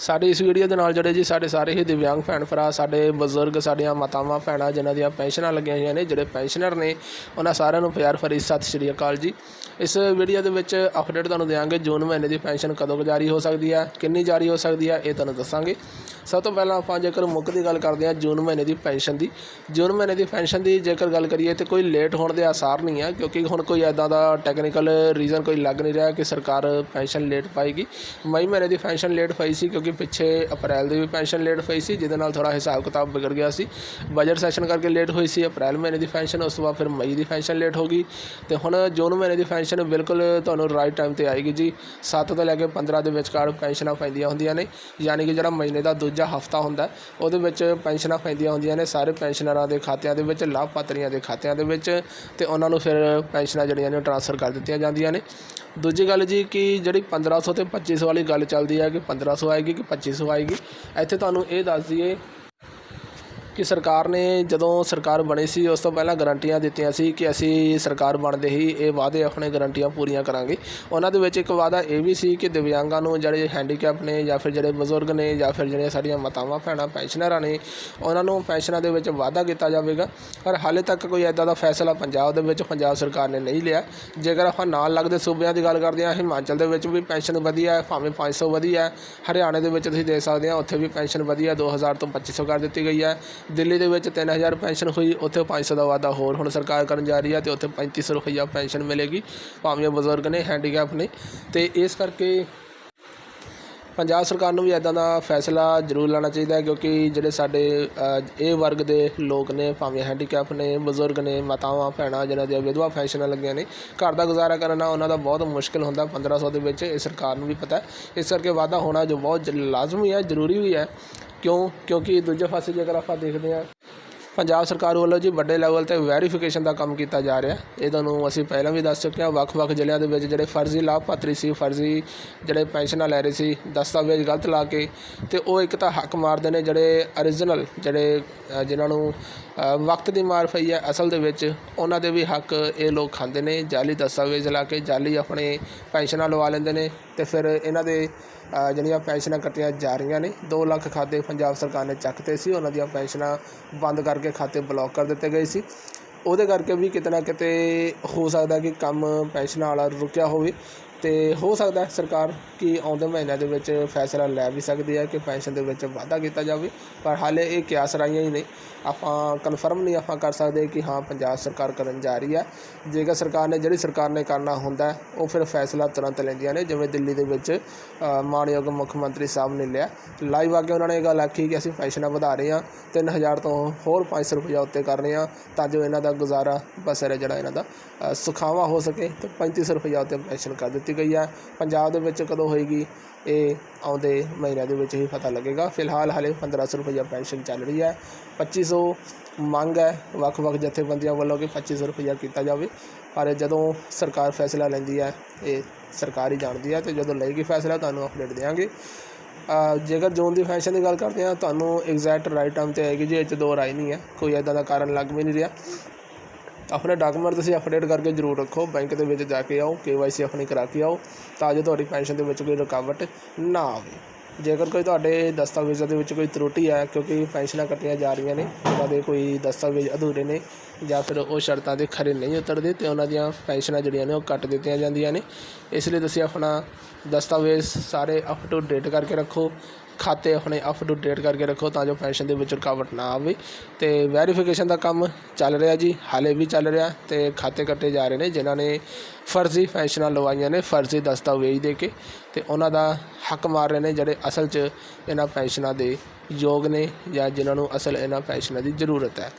ਸਾਡੇ ਇਸ ਵੀਡੀਓ ਦੇ ਨਾਲ ਜਿਹੜੇ ਜੀ ਸਾਡੇ ਸਾਰੇ ਹੀ ਦਿਵਿਆਂਗ ਭੈਣ ਭਰਾ, ਸਾਡੇ ਬਜ਼ੁਰਗ, ਸਾਡੀਆਂ ਮਾਤਾਵਾਂ, ਭੈਣਾਂ, ਜਿਨ੍ਹਾਂ ਦੀਆਂ ਪੈਨਸ਼ਨਾਂ ਲੱਗੀਆਂ ਹੋਈਆਂ ਨੇ, ਜਿਹੜੇ ਪੈਨਸ਼ਨਰ ਨੇ, ਉਹਨਾਂ ਸਾਰਿਆਂ ਨੂੰ ਪਿਆਰ ਭਰੀ ਸਤਿ ਸ਼੍ਰੀ ਅਕਾਲ ਜੀ। ਇਸ ਵੀਡੀਓ ਦੇ ਵਿੱਚ ਅਪਡੇਟ ਤੁਹਾਨੂੰ ਦੇਵਾਂਗੇ ਜੂਨ ਮਹੀਨੇ ਦੀ ਪੈਨਸ਼ਨ ਕਦੋਂ ਜਾਰੀ ਹੋ ਸਕਦੀ ਹੈ, ਕਿੰਨੀ ਜਾਰੀ ਹੋ ਸਕਦੀ ਹੈ, ਇਹ ਤੁਹਾਨੂੰ ਦੱਸਾਂਗੇ। ਸਭ ਤੋਂ ਪਹਿਲਾਂ ਆਪਾਂ ਜੇਕਰ ਮੁੱਖ ਦੀ ਗੱਲ ਕਰਦੇ ਹਾਂ, ਜੂਨ ਮਹੀਨੇ ਦੀ ਪੈਨਸ਼ਨ ਦੀ। ਜੂਨ ਮਹੀਨੇ ਦੀ ਪੈਨਸ਼ਨ ਦੀ ਜੇਕਰ ਗੱਲ ਕਰੀਏ ਤੇ ਕੋਈ ਲੇਟ ਹੋਣ ਦੇ ਆਸਾਰ ਨਹੀਂ ਹੈ, ਕਿਉਂਕਿ ਹੁਣ ਕੋਈ ਐਦਾਂ ਦਾ ਟੈਕਨੀਕਲ ਰੀਜ਼ਨ ਕੋਈ ਲੱਗ ਨਹੀਂ ਰਿਹਾ ਕਿ ਸਰਕਾਰ ਪੈਨਸ਼ਨ ਲੇਟ ਪਾਏਗੀ। ਮਈ ਮਹੀਨੇ ਦੀ ਪੈਨਸ਼ਨ ਲੇਟ ਪਈ ਸੀ, ਕਿਉਂਕਿ ਪਿੱਛੇ ਅਪ੍ਰੈਲ ਦੀ ਵੀ ਪੈਨਸ਼ਨ ਲੇਟ ਪਈ ਸੀ, ਜਿਹਦੇ ਨਾਲ ਥੋੜਾ ਹਿਸਾਬ ਕਿਤਾਬ ਵਿਗੜ ਗਿਆ ਸੀ। ਬਜਟ ਸੈਸ਼ਨ ਕਰਕੇ ਲੇਟ ਹੋਈ ਸੀ ਅਪ੍ਰੈਲ ਮਹੀਨੇ ਦੀ ਪੈਨਸ਼ਨ, ਉਸ ਤੋਂ ਬਾਅਦ ਫਿਰ ਮਈ ਦੀ ਪੈਨਸ਼ਨ ਲੇਟ ਹੋ ਗਈ। ਤੇ ਹੁਣ ਜੂਨ ਮਹੀਨੇ ਦੀ ਪੈਨਸ਼ਨ ਬਿਲਕੁਲ ਤੁਹਾਨੂੰ ਰਾਈਟ ਟਾਈਮ ਤੇ ਆਏਗੀ ਜੀ। 7 ਤੋਂ ਲੈ ਕੇ 15 ਦੇ ਵਿਚਕਾਰ ਪੈਨਸ਼ਨਾਂ ਪੈਂਦੀਆਂ ਹੁੰਦੀਆਂ ਨੇ, ਯਾਨੀ ਕਿ ਜਿਹੜਾ ਮਹੀਨੇ ਦਾ ਦੂਜਾ ਹਫਤਾ ਹੁੰਦਾ, ਉਹਦੇ ਵਿੱਚ ਪੈਨਸ਼ਨਾਂ ਪੈਂਦੀਆਂ ਹੁੰਦੀਆਂ ਨੇ ਸਾਰੇ ਪੈਨਸ਼ਨਰਾਂ ਦੇ ਖਾਤਿਆਂ ਦੇ ਵਿੱਚ, ਲਾਭਪਾਤਰੀਆਂ ਦੇ ਖਾਤਿਆਂ ਦੇ ਵਿੱਚ, ਤੇ ਉਹਨਾਂ ਨੂੰ ਫਿਰ ਪੈਨਸ਼ਨਾਂ ਜਿਹੜੀਆਂ ਨੇ ਟ੍ਰਾਂਸਫਰ ਕਰ ਦਿੱਤੀਆਂ ਜਾਂਦੀਆਂ ਨੇ। ਦੂਜੀ ਗੱਲ ਜੀ ਕਿ ਜਿਹੜੀ 1500 ਤੇ 2500 ਵਾਲੀ ਗੱਲ ਚੱਲਦੀ ਹੈ ਕਿ 1500 ਆਏਗੀ ਕਿ 2500 ਆਏਗੀ? ਇੱਥੇ ਤੁਹਾਨੂੰ ਇਹ ਦੱਸ ਦਈਏ ਕਿ ਸਰਕਾਰ ਨੇ ਜਦੋਂ ਸਰਕਾਰ ਬਣੀ ਸੀ, ਉਸ ਤੋਂ ਪਹਿਲਾਂ ਗਰੰਟੀਆਂ ਦਿੱਤੀਆਂ ਸੀ ਕਿ ਅਸੀਂ ਸਰਕਾਰ ਬਣਦੇ ਹੀ ਇਹ ਵਾਅਦੇ ਆਪਣੇ ਗਰੰਟੀਆਂ ਪੂਰੀਆਂ ਕਰਾਂਗੇ। ਉਹਨਾਂ ਦੇ ਵਿੱਚ ਇੱਕ ਵਾਅਦਾ ਇਹ ਵੀ ਸੀ ਕਿ ਦਿਵਿਆਂਗਾਂ ਨੂੰ ਜਿਹੜੇ ਹੈਂਡੀਕੈਪ ਨੇ ਜਾਂ ਫਿਰ ਜਿਹੜੇ ਬਜ਼ੁਰਗ ਨੇ ਜਾਂ ਫਿਰ ਜਿਹੜੀਆਂ ਸਾਡੀਆਂ ਮਾਤਾਵਾਂ, ਭੈਣਾਂ, ਪੈਨਸ਼ਨਰਾਂ ਨੇ, ਉਹਨਾਂ ਨੂੰ ਪੈਨਸ਼ਨਾਂ ਦੇ ਵਿੱਚ ਵਾਅਦਾ ਕੀਤਾ ਜਾਵੇਗਾ। ਪਰ ਹਾਲੇ ਤੱਕ ਕੋਈ ਐਦਾਂ ਦਾ ਫੈਸਲਾ ਪੰਜਾਬ ਦੇ ਵਿੱਚ ਪੰਜਾਬ ਸਰਕਾਰ ਨੇ ਨਹੀਂ ਲਿਆ। ਜੇਕਰ ਆਪਾਂ ਨਾਲ ਲੱਗਦੇ ਸੂਬਿਆਂ ਦੀ ਗੱਲ ਕਰਦੇ ਹਾਂ, ਹਿਮਾਚਲ ਦੇ ਵਿੱਚ ਵੀ ਪੈਨਸ਼ਨ ਵਧੀਆ ਹੈ, ਭਾਵੇਂ 500 ਵਧੀਆ ਹੈ, ਹਰਿਆਣੇ ਦੇ ਵਿੱਚ ਤੁਸੀਂ ਦੇਖ ਸਕਦੇ ਹੋ, ਉੱਥੇ ਵੀ ਪੈਨਸ਼ਨ ਵਧੀਆ 2000 ਤੋਂ 2500 ਕਰ ਦਿੱਤੀ ਗਈ ਹੈ। ਦਿੱਲੀ ਦੇ ਵਿੱਚ 3000 ਪੈਨਸ਼ਨ ਹੋਈ, ਉੱਥੇ 500 ਦਾ ਵਾਅਦਾ ਹੋਰ ਹੁਣ ਸਰਕਾਰ ਕਰਨ ਜਾ ਰਹੀ ਹੈ ਤੇ ਉੱਥੇ 3500 ਰੁਪਈਆ ਪੈਨਸ਼ਨ ਮਿਲੇਗੀ, ਭਾਵੇਂ ਉਹ ਬਜ਼ੁਰਗ ਨੇ ਹੈਂਡੀਕੈਪ ਨੇ। ਤੇ ਇਸ ਕਰਕੇ ਪੰਜਾਬ ਸਰਕਾਰ ਨੂੰ ਵੀ ਇਦਾਂ ਦਾ ਫੈਸਲਾ ਜ਼ਰੂਰ ਲੈਣਾ ਚਾਹੀਦਾ ਹੈ, ਕਿਉਂਕਿ ਜਿਹੜੇ ਸਾਡੇ ਇਹ ਵਰਗ ਦੇ ਲੋਕ ਨੇ, ਭਾਵੇਂ ਹੈਂਡੀਕੈਪ ਨੇ, ਬਜ਼ੁਰਗ ਨੇ, ਮਾਤਾਵਾਂ, ਭੈਣਾਂ ਜਿਹਨਾਂ ਦੀਆਂ ਵਿਧਵਾ ਪੈਨਸ਼ਨਾਂ ਲੱਗੀਆਂ ਨੇ, ਘਰ ਦਾ ਗੁਜ਼ਾਰਾ ਕਰਨਾ ਉਹਨਾਂ ਦਾ ਬਹੁਤ ਮੁਸ਼ਕਿਲ ਹੁੰਦਾ 1500 ਦੇ ਵਿੱਚ ਇਹ ਸਰਕਾਰ ਨੂੰ ਵੀ ਪਤਾ ਇਸ ਕਰਕੇ ਵਾਅਦਾ ਹੋਣਾ ਜੋ ਬਹੁਤ ਲਾਜ਼ਮੀ ਹੈ, ਜ਼ਰੂਰੀ ਵੀ ਹੈ। ਕਿਉਂ? ਕਿਉਂਕਿ ਦੂਜੇ ਪਾਸੇ ਜੇਕਰ ਆਪਾਂ ਦੇਖਦੇ ਹਾਂ ਪੰਜਾਬ ਸਰਕਾਰ ਵੱਲੋਂ ਜੀ ਵੱਡੇ ਲੈਵਲ ਤੇ ਵੈਰੀਫਿਕੇਸ਼ਨ ਦਾ ਕੰਮ ਕੀਤਾ ਜਾ ਰਿਹਾ ਇਹ ਤੁਹਾਨੂੰ ਅਸੀਂ ਪਹਿਲਾਂ ਵੀ ਦੱਸ ਚੁੱਕੇ ਹਾਂ ਵੱਖ-ਵੱਖ ਜ਼ਿਲ੍ਹਿਆਂ ਦੇ ਵਿੱਚ ਜਿਹੜੇ ਫਰਜ਼ੀ ਲਾਭਪਾਤਰੀ ਸੀ ਫਰਜ਼ੀ ਜਿਹੜੇ ਪੈਨਸ਼ਨਾਂ ਲੈ ਰਹੇ ਸੀ ਦਸਤਾਵੇਜ਼ ਗਲਤ ਲਾ ਕੇ ਤੇ ਉਹ ਇੱਕ ਤਾਂ ਹੱਕ ਮਾਰਦੇ ਨੇ ਜਿਹੜੇ origignal ਜਿਹੜੇ ਅ, ਜਿਨ੍ਹਾਂ ਨੂੰ ਵਕਤ ਦੀ ਮਾਰ ਪਈ ਹੈ ਅਸਲ ਦੇ ਵਿੱਚ ਉਹਨਾਂ ਦੇ ਵੀ ਹੱਕ ਇਹ ਲੋਕ ਖਾਂਦੇ ਨੇ ਜਾਲੀ ਦਸਤਾਵੇਜ਼ ਲਾ ਕੇ ਜਾਲੀ ਆਪਣੇ ਪੈਨਸ਼ਨਾਂ ਲਵਾ ਲੈਂਦੇ ਨੇ ਤੇ ਫਿਰ ਇਹਨਾਂ ਦੇ ਜਿਹੜੀਆਂ ਪੈਨਸ਼ਨਾਂ ਕੱਟੀਆਂ ਜਾ ਰਹੀਆਂ ਨੇ 2 ਲੱਖ ਖਾਤੇ ਪੰਜਾਬ ਸਰਕਾਰ ਨੇ ਚੱਕਤੇ ਸੀ ਉਹਨਾਂ ਦੀਆਂ ਪੈਨਸ਼ਨਾਂ ਬੰਦ ਕਰ ਕਰਕੇ ਖਾਤੇ ਬਲੌਕ ਕਰ ਦਿੱਤੇ ਗਏ ਸੀ। ਉਹਦੇ ਕਰਕੇ ਵੀ ਕਿਤੇ ਨਾ ਕਿਤੇ ਹੋ ਸਕਦਾ ਕਿ ਕੰਮ ਪੈਨਸ਼ਨਾਂ ਵਾਲਾ ਰੁਕਿਆ ਹੋਵੇ। ਤੇ ਹੋ ਸਕਦਾ ਸਰਕਾਰ ਕਿ ਆਉਂਦੇ ਮਹੀਨਿਆਂ ਦੇ ਵਿੱਚ ਫੈਸਲਾ ਲੈ ਵੀ ਸਕਦੀ ਹੈ ਕਿ ਪੈਨਸ਼ਨ ਦੇ ਵਿੱਚ ਵਾਧਾ ਕੀਤਾ ਜਾਵੇ ਪਰ ਹਾਲੇ ਇਹ ਕਿਆਸ ਰਾਈਆਂ ਹੀ ਨੇ। ਆਪਾਂ ਕਨਫਰਮ ਨਹੀਂ ਆਪਾਂ ਕਰ ਸਕਦੇ ਕਿ ਹਾਂ ਪੰਜਾਬ ਸਰਕਾਰ ਕਰਨ ਜਾ ਰਹੀ ਹੈ। ਜੇਕਰ ਸਰਕਾਰ ਨੇ ਜਿਹੜੀ ਸਰਕਾਰ ਨੇ ਕਰਨਾ ਹੁੰਦਾ ਉਹ ਫਿਰ ਫੈਸਲਾ ਤੁਰੰਤ ਲੈਂਦੀਆਂ ਨੇ ਜਿਵੇਂ ਦਿੱਲੀ ਦੇ ਵਿੱਚ ਅ, ਮਾਣਯੋਗ ਮੁੱਖ ਮੰਤਰੀ ਸਾਹਿਬ ਨੇ ਲਿਆ। ਲਾਈਵ ਆ ਕੇ ਉਹਨਾਂ ਨੇ ਇਹ ਗੱਲ ਆਖੀ ਕਿ ਅਸੀਂ ਪੈਨਸ਼ਨਾਂ ਵਧਾ ਰਹੇ ਹਾਂ 3000 ਤੋਂ ਹੋਰ 500 ਰੁਪਇਆ ਉੱਤੇ ਕਰ ਰਹੇ ਹਾਂ ਤਾਂ ਜੋ ਇਹਨਾਂ ਦਾ ਗੁਜ਼ਾਰਾ ਬਸਰ ਜਿਹੜਾ ਇਹਨਾਂ ਦਾ ਅ, ਸੁਖਾਵਾਂ ਹੋ ਸਕੇ ਤੇ 3500 ਰੁਪਇਆ ਉੱਤੇ ਪੈਨਸ਼ਨ ਕਰ ਦਿੱਤੀ ਗਈ ਹੈ ਪੰਜਾਬ ਦੇ ਵਿੱਚ ਕਦੋਂ ਹੋਏਗੀ ਇਹ ਆਉਂਦੇ ਮਹੀਨਿਆਂ ਦੇ ਵਿੱਚ ਹੀ ਪਤਾ ਲੱਗੇਗਾ। ਫਿਲਹਾਲ ਹਾਲੇ 1500 ਰੁਪਇਆ ਪੈਨਸ਼ਨ ਚੱਲ ਰਹੀ ਹੈ 2500 ਮੰਗ ਹੈ ਵੱਖ-ਵੱਖ ਜਥੇਬੰਦੀਆਂ ਵੱਲੋਂ ਕਿ 2500 ਰੁਪਇਆ ਕੀਤਾ ਜਾਵੇ। ਪਰ ਜਦੋਂ ਸਰਕਾਰ ਫੈਸਲਾ ਲੈਂਦੀ ਹੈ, ਇਹ ਸਰਕਾਰ ਹੀ ਜਾਣਦੀ ਹੈ ਤੇ ਜਦੋਂ ਲਏਗੀ ਫੈਸਲਾ ਤੁਹਾਨੂੰ ਅਪਡੇਟ ਦੇਵਾਂਗੇ ਜੇਕਰ ਜੂਨ ਦੀ ਫੈਸ਼ਨ ਦੀ ਗੱਲ ਕਰਦੇ ਹਾਂ, ਤੁਹਾਨੂੰ ਐਗਜ਼ੈਕਟ ਰਾਈਟ ਟਾਈਮ ਤੇ ਆਏਗੀ ਜੀ, ਇਹ 'ਚ ਦੋ ਰਾਏ ਨਹੀਂ ਹੈ। ਕੋਈ ਐਦਾਂ ਦਾ ਕਾਰਨ ਲੱਗ ਵੀ ਨਹੀਂ ਰਿਹਾ। ਆਪਣੇ ਡਾਕੂਮੈਂਟ ਤੁਸੀਂ ਅਪਡੇਟ ਕਰਕੇ ਜ਼ਰੂਰ ਰੱਖੋ। ਬੈਂਕ ਦੇ ਵਿੱਚ ਜਾ ਕੇ ਆਓ ਕੇਵਾਈਸੀ ਆਪਣੀ ਕਰਾ ਕੇ ਆਓ, ਤਾਂ ਜੋ ਤੁਹਾਡੀ ਪੈਨਸ਼ਨ ਦੇ ਵਿੱਚ ਕੋਈ ਰੁਕਾਵਟ ਨਾ ਆਵੇ। ਜੇਕਰ ਕੋਈ ਤੁਹਾਡੇ ਦਸਤਾਵੇਜ਼ਾਂ ਦੇ ਵਿੱਚ ਕੋਈ ਤਰੁੱਟੀ ਹੈ ਕਿਉਂਕਿ ਪੈਨਸ਼ਨਾਂ ਕੱਟੀਆਂ ਜਾ ਰਹੀਆਂ ਨੇ, ਉਹਨਾਂ ਦੇ ਕੋਈ ਦਸਤਾਵੇਜ਼ ਅਧੂਰੇ ਨੇ, ਜਾਂ ਫਿਰ ਉਹ ਸ਼ਰਤਾਂ ਦੇ ਖਰੇ ਨਹੀਂ ਉਤਰਦੇ, ਤੇ ਉਹਨਾਂ ਦੀਆਂ ਪੈਨਸ਼ਨਾਂ ਜਿਹੜੀਆਂ ਨੇ ਉਹ ਕੱਟ ਦਿੱਤੀਆਂ ਜਾਂਦੀਆਂ ਨੇ। ਇਸ ਲਈ ਤੁਸੀਂ ਆਪਣਾ ਦਸਤਾਵੇਜ਼ ਸਾਰੇ ਅਪ ਟੂ ਡੇਟ ਕਰਕੇ ਰੱਖੋ। ਖਾਤੇ ਆਪਣੇ ਅਪ ਟੂ ਡੇਟ ਕਰਕੇ ਰੱਖੋ ਤਾਂ ਜੋ ਪੈਨਸ਼ਨ ਦੇ ਵਿੱਚ ਰੁਕਾਵਟ ਨਾ ਆਵੇ। ਤੇ ਵੈਰੀਫਿਕੇਸ਼ਨ ਦਾ ਕੰਮ ਚੱਲ ਰਿਹਾ ਜੀ, ਹਾਲੇ ਵੀ ਚੱਲ ਰਿਹਾ ਤੇ ਖਾਤੇ ਕੱਟੇ ਜਾ ਰਹੇ ਨੇ, ਜਿਨ੍ਹਾਂ ਨੇ ਫਰਜ਼ੀ ਪੈਨਸ਼ਨਾਂ ਲਵਾਈਆਂ ਨੇ, ਫਰਜ਼ੀ ਦਸਤਾਵੇਜ਼ ਦੇ ਕੇ। ਤੇ ਉਹਨਾਂ ਦਾ ਹੱਕ ਮਾਰ ਰਹੇ ਨੇ ਜਿਹੜੇ ਅਸਲ 'ਚ ਇਹਨਾਂ ਪੈਨਸ਼ਨਾਂ ਦੇ ਯੋਗ ਨੇ ਜਾਂ ਜਿਨ੍ਹਾਂ ਨੂੰ ਅਸਲ ਇਹਨਾਂ ਪੈਨਸ਼ਨਾਂ ਦੀ ਜ਼ਰੂਰਤ ਹੈ।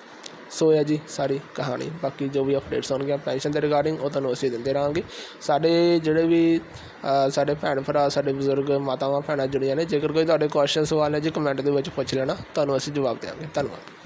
ਸੋ ਹੈ ਜੀ ਸਾਰੀ ਕਹਾਣੀ। ਬਾਕੀ ਜੋ ਵੀ ਅਪਡੇਟਸ ਹੋਣਗੀਆਂ ਪੈਨਸ਼ਨ ਦੇ ਰਿਗਾਰਡਿੰਗ ਉਹ ਤੁਹਾਨੂੰ ਅਸੀਂ ਦਿੰਦੇ ਰਹਾਂਗੇ। ਸਾਡੇ ਜਿਹੜੇ ਵੀ ਸਾਡੇ ਭੈਣ ਭਰਾ, ਸਾਡੇ ਬਜ਼ੁਰਗ ਮਾਤਾਵਾਂ, ਭੈਣਾਂ ਜੁੜੀਆਂ ਨੇ, ਜੇਕਰ ਕੋਈ ਤੁਹਾਡੇ ਕੁਐਸਚਨ ਸਵਾਲ ਹੈ ਜੀ ਕਮੈਂਟ ਦੇ ਵਿੱਚ ਪੁੱਛ ਲੈਣਾ, ਤੁਹਾਨੂੰ ਅਸੀਂ ਜਵਾਬ ਦੇਵਾਂਗੇ। ਧੰਨਵਾਦ।